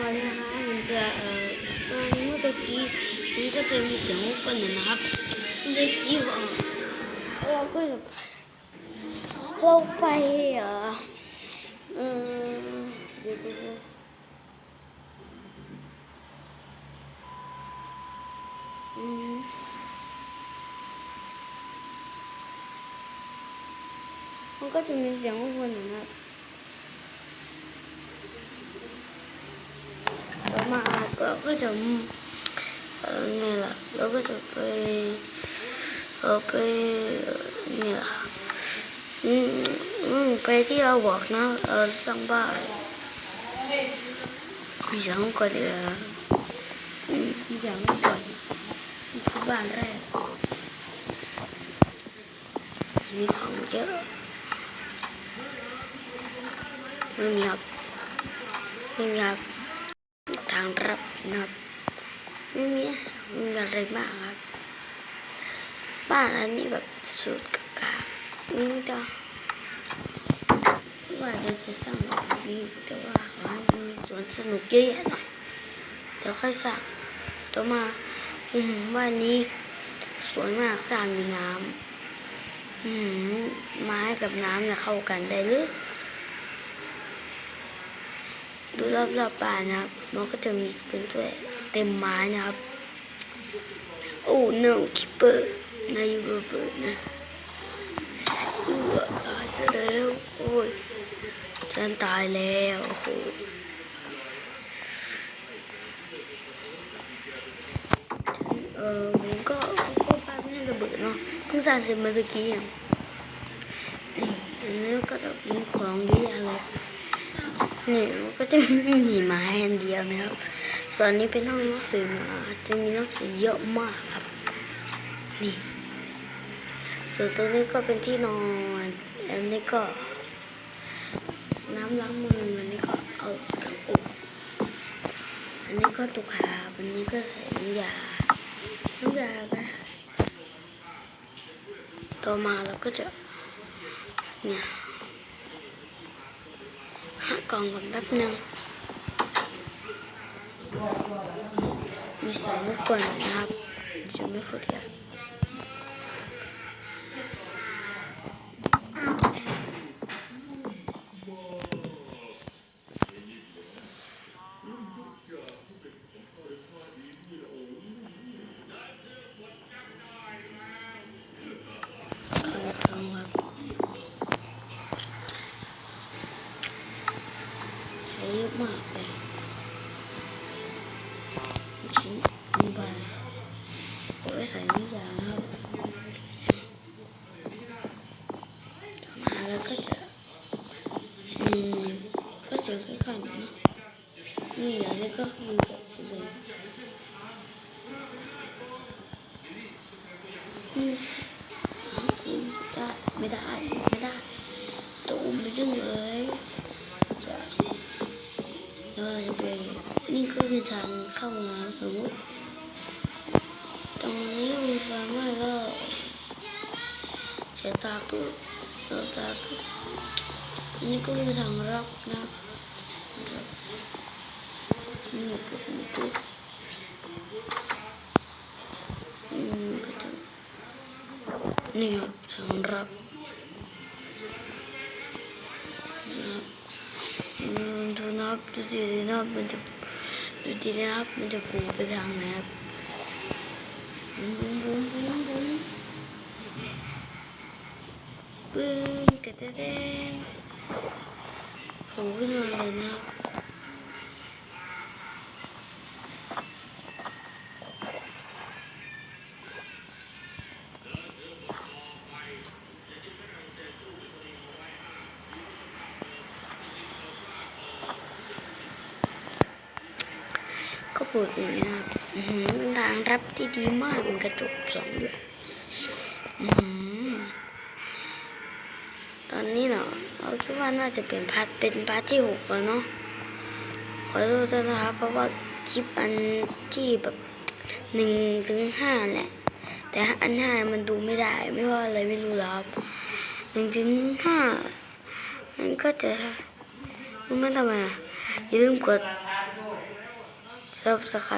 วัสดีนะครับมันจะเอ่อเมื่อตะกี้มันก็จะมีเสียงกวนหน่อยนะครับเมื่อตะกี้เราก็จะเราไปเอ่อเอ่อเดี๋ยวเดี๋ยวเดี๋ยวอืมมันก็จะมีเสียงรบกวนนะครับ แล้ว มาก็จะเออไงล่ะแล้วก็จะไปเออไปเอ่อไงล่ะอืมอืมไปที่เราบอกนะเออสร้างบ้านยังก่อนเดี๋ยอืมยังก่อนคือบ้านแรกมีของเยอะไม่มีครับไม่มีครับางรับนะครับไม่มีไม่มีอะไรมากครับ บ้านอันนี้แบบสุดกากๆนี่ก็ว่าเราจะสร้างแบบนี้แต่ว่าขอให้มันมีสวนสนุกเยอะแยะหน่อยเดี๋ยวค่อยสร้างต่อมาอืมบ้านนี้สวยมากสร้างอยู่น้ำอืมไม้กับน้ำเนี่ยเข้ากันได้หรือ ดูรอบๆบบ้านนะครับ มันก็จะมีเป็นด้วเต็มไม้นะครับ โอ้ no คิปเปอร์นายเบอร์เบิร์นะเอือตายซะแล้วโอ้ยฉันตายแล้วโอ้โหเออผมก็ก็พาไม่ให้ระเบิดเนาะเพิ่งสาเสร็จเมื่อตะกี้องนี่อันนี้ก็จะมีของเยอะแยะเลย นี่มันก็จะมีไม้อันเดียวนะครับ ส่วนนี้เป็นห้องหนังสือนะจะมีหนังสือเยอะมากครับ นี่ ส่วนตรงนี้ก็เป็นที่นอน อันนี้ก็ น้ำล้างมือ อันนี้ก็เอากระปุกอันนี้ก็ตุกหาอันนี้ก็ใส่น้ำยา น้ำยาก็ต่อมาเราก็จะเนี่ย กล่องก่อนแป๊บหนึงมีเสียงรบกวนนะครับจะไม่พูดกัน เยอะมากเลยชิ้นลงไปเอาไว้ใส่น้ำยานะครับต่อ เราจะไปนี่ก็คือทางเข้าน้ำสมมติ ตรงนี้มีไฟไหม้แล้วเสียตาปุ๊บเราตาปุ๊บอันนี้ก็คือทางรับนะรับนี่ปุ๊บนี่ปุ๊บอืมก็จะนี่ครับทางรับ นะครับดูดีนะครับมันจะดูดีนะครับมันจะปูไปทางไหนครับบุ้มบุ้มบุ้มบุ้มปึ้งกระเด้งปูขึ้นมาเลยนะครับ ก็ปูดอย่างนี้นะครับอื้อหือเป็นทางรับที่ดีมากเป็นกระจกสองด้วยหือตอนนี้เนาะเราคิดว่าน่าจะเป็นพาร์ทเป็นพาร์ทที่หกแล้วเนาะขอโทษด้วยนะครับ เพราะว่าคลิปอันที่แบบหนึ่งถึงห้าแหละแต่อันห้ามันดูไม่ได้ ไม่ว่าอะไรไม่รู้แล้วครับหนึ่งถึงห้ามันก็จะรู้ไหมทำไมอย่าลืมกด ซับสไค